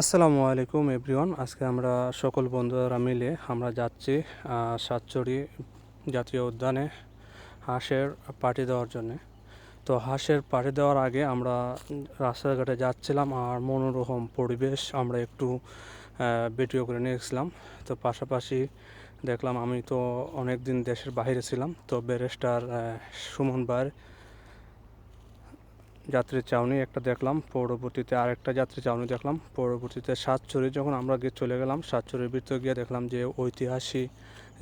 আসসালামু আলাইকুম এভরিওয়ান। আজকে আমরা সকল বন্ধুরা মিলে আমরা যাচ্ছি আহ, সাতচুরি জাতীয় উদ্যানে হাঁসের পার্টি দেওয়ার জন্য। তো হাঁসের পার্টি দেওয়ার আগে আমরা রাস্তাঘাটে যাচ্ছিলাম আর মনোরম পরিবেশ আমরা একটু ভিডিও করে নিয়েছিলাম। তো পাশাপাশি দেখলাম আমি তো অনেক দিন দেশের বাইরে ছিলাম। তো ব্যারিস্টার সুমন ভাইয়ের যাত্রী চাউনি একটা দেখলাম, পরবর্তীতে আরেকটা যাত্রী চাউনি দেখলাম, পরবর্তীতে সাতচুরি যখন আমরা গিয়ে চলে গেলাম সাতচুরির ভিতরে গিয়ে দেখলাম যে ঐতিহাসিক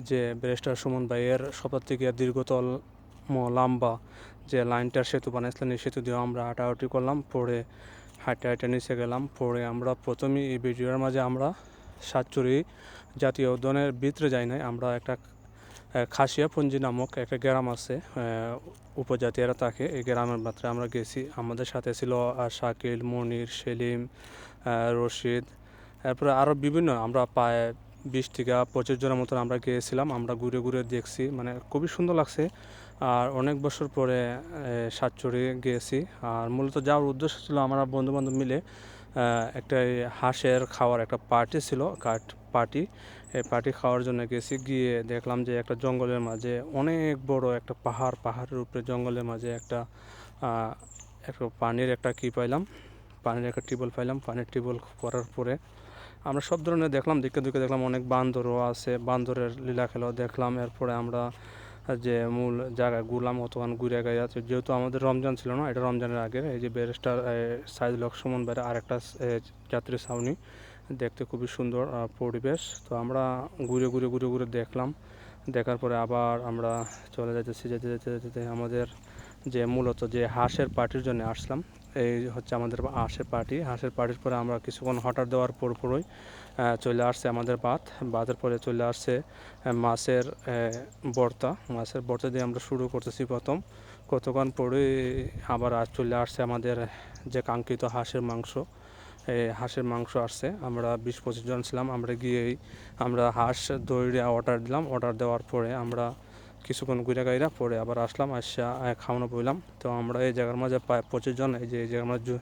যে ব্যারিস্টার সুমন ভাইয়ের সবার গিয়ে দীর্ঘতল লম্বা যে লাইনটার সেতু বানাইছিলেন, এই সেতু দিয়ে আমরা হাঁটাহাঁটি করলাম পরে হাঁটে হাঁটে নিচে গেলাম পরে আমরা প্রথমেই এই ভিডিওর মাঝে আমরা সাতচুরি জাতীয় উদ্যানের ভিতরে যাই নাই, আমরা একটা খাসিয়াপুঞ্জি নামক একটা গ্রাম আছে উপজাতিরা থাকে। এই গ্রামের মাত্রে আমরা গেছি। আমাদের সাথে ছিল শাকিল, মনির, সেলিম রশিদ। তারপরে আরও বিভিন্ন, আমরা প্রায় বিশ থেকে পঁচিশ জনের মতন আমরা গিয়েছিলাম। আমরা ঘুরে ঘুরে দেখছি মানে খুবই সুন্দর লাগছে। আর অনেক বছর পরে সাতচুরি গিয়েছি। আর মূলত যাওয়ার উদ্দেশ্য ছিল আমরা বন্ধু বান্ধব মিলে একটা হাঁসের খাওয়ার একটা পার্টি ছিল, কাঠ পার্টি এই পার্টি খাওয়ার জন্য গেছি, গিয়ে দেখলাম যে একটা জঙ্গলের মাঝে, অনেক বড় একটা পাহাড়, পাহাড়ের উপরে জঙ্গলের মাঝে একটা একটা পানির একটা কি পাইলাম, পানির একটা টিউবওয়েল পাইলাম। পানির টিউবওয়েল করার পরে আমরা সব ধরনের দেখলাম দিকে দিকে দেখলাম অনেক বান্দরও আছে, বান্দরের লীলা খেলাও দেখলাম। এরপরে আমরা যে মূল জায়গা গুলাম অতক্ষণ ঘুরে গায়ে আছে যেহেতু আমাদের রমজান ছিল না, এটা রমজানের আগে। এই যে ব্যারিস্টার সাইজ লক্ষ্মণ বাইরে আরেকটা যাত্রী ছাউনি, দেখতে খুবই সুন্দর পরিবেশ। তো আমরা ঘুরে ঘুরে ঘুরে ঘুরে দেখলাম। দেখার পরে আবার আমরা চলে যেতেছি যেতে যেতে যেতে আমাদের যে মূলত যে হাঁসের পার্টির জন্য আসলাম, এই হচ্ছে আমাদের হাঁসের পার্টি। হাঁসের পার্টির পরে আমরা কিছুক্ষণ হঠাৎ দেওয়ার পর পরই চলে আসছে আমাদের ভাত ভাতের পরে চলে আসছে মাছের বর্তা। মাছের বর্তা দিয়ে আমরা শুরু করতেছি প্রথম। কতক্ষণ পরে আবার চলে আসছে আমাদের যে কাঙ্ক্ষিত হাঁসের মাংস। এই হাঁসের মাংস আসছে। আমরা বিশ পঁচিশ জন ছিলাম। আমরা গিয়েই আমরা হাঁস দইরে অর্ডার দিলাম। অর্ডার দেওয়ার পরে আমরা কিছুক্ষণ ঘুরে গাইরা পরে আবার আসলাম আসা খাওয়ানো বইলাম। তো আমরা এই জায়গার মাঝে প্রায় পঁচিশ জন এই যে এই জায়গার মাঝে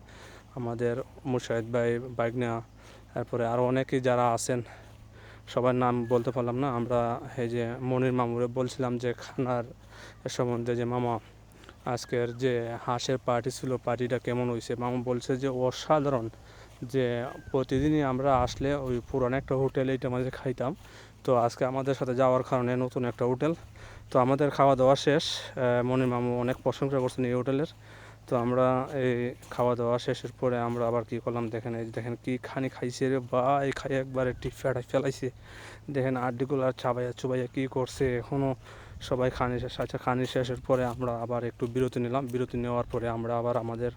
আমাদের মুশাহিদ ভাই বাইক নেওয়া তারপরে আরও অনেকেই যারা আছেন, সবার নাম বলতে পারলাম না। আমরা এই যে মনির মামুরে বলছিলাম যে, খানার সম্বন্ধে যে মামা, আজকের যে হাঁসের পার্টি ছিল পার্টিটা কেমন হয়েছে মামা বলছে যে, অসাধারণ যে প্রতিদিনই আমরা আসলে ওই পুরানো একটা হোটেল এইটা মাঝে খাইতাম। তো আজকে আমাদের সাথে যাওয়ার কারণে নতুন একটা হোটেল। তো আমাদের খাওয়া দাওয়া শেষ মনির মামু অনেক প্রশংসা করছেন এই হোটেলের। তো আমরা এই খাওয়া দাওয়া শেষের পরে আমরা আবার কি করলাম, দেখেন এই দেখেন কি খানি খাইছে রে বা এই খাই একবারে টিপ ফেটাই ফেলাইছে। দেখেন আড্ডিগুলো আর চাবাইয়া চুবাইয়া কী করছে এখনও সবাই খানি শেষ আচ্ছা খানি শেষের পরে আমরা আবার একটু বিরতি নিলাম। বিরতি নেওয়ার পরে আমরা আবার আমাদের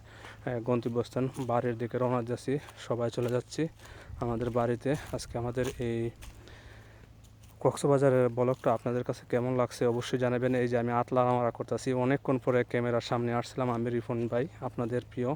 গন্তব্যস্থান বাড়ির দিকে রওনা যাচ্ছি সবাই চলে যাচ্ছি আমাদের বাড়িতে। আজকে আমাদের এই কক্সবাজারের ব্লগটা আপনাদের কাছে কেমন লাগছে অবশ্যই জানাবেন। এই যে আমি আতলা আমরা করতেছি, অনেকক্ষণ পরে ক্যামেরার সামনে আসছিলাম আমি রিফন ভাই, আপনাদের প্রিয়।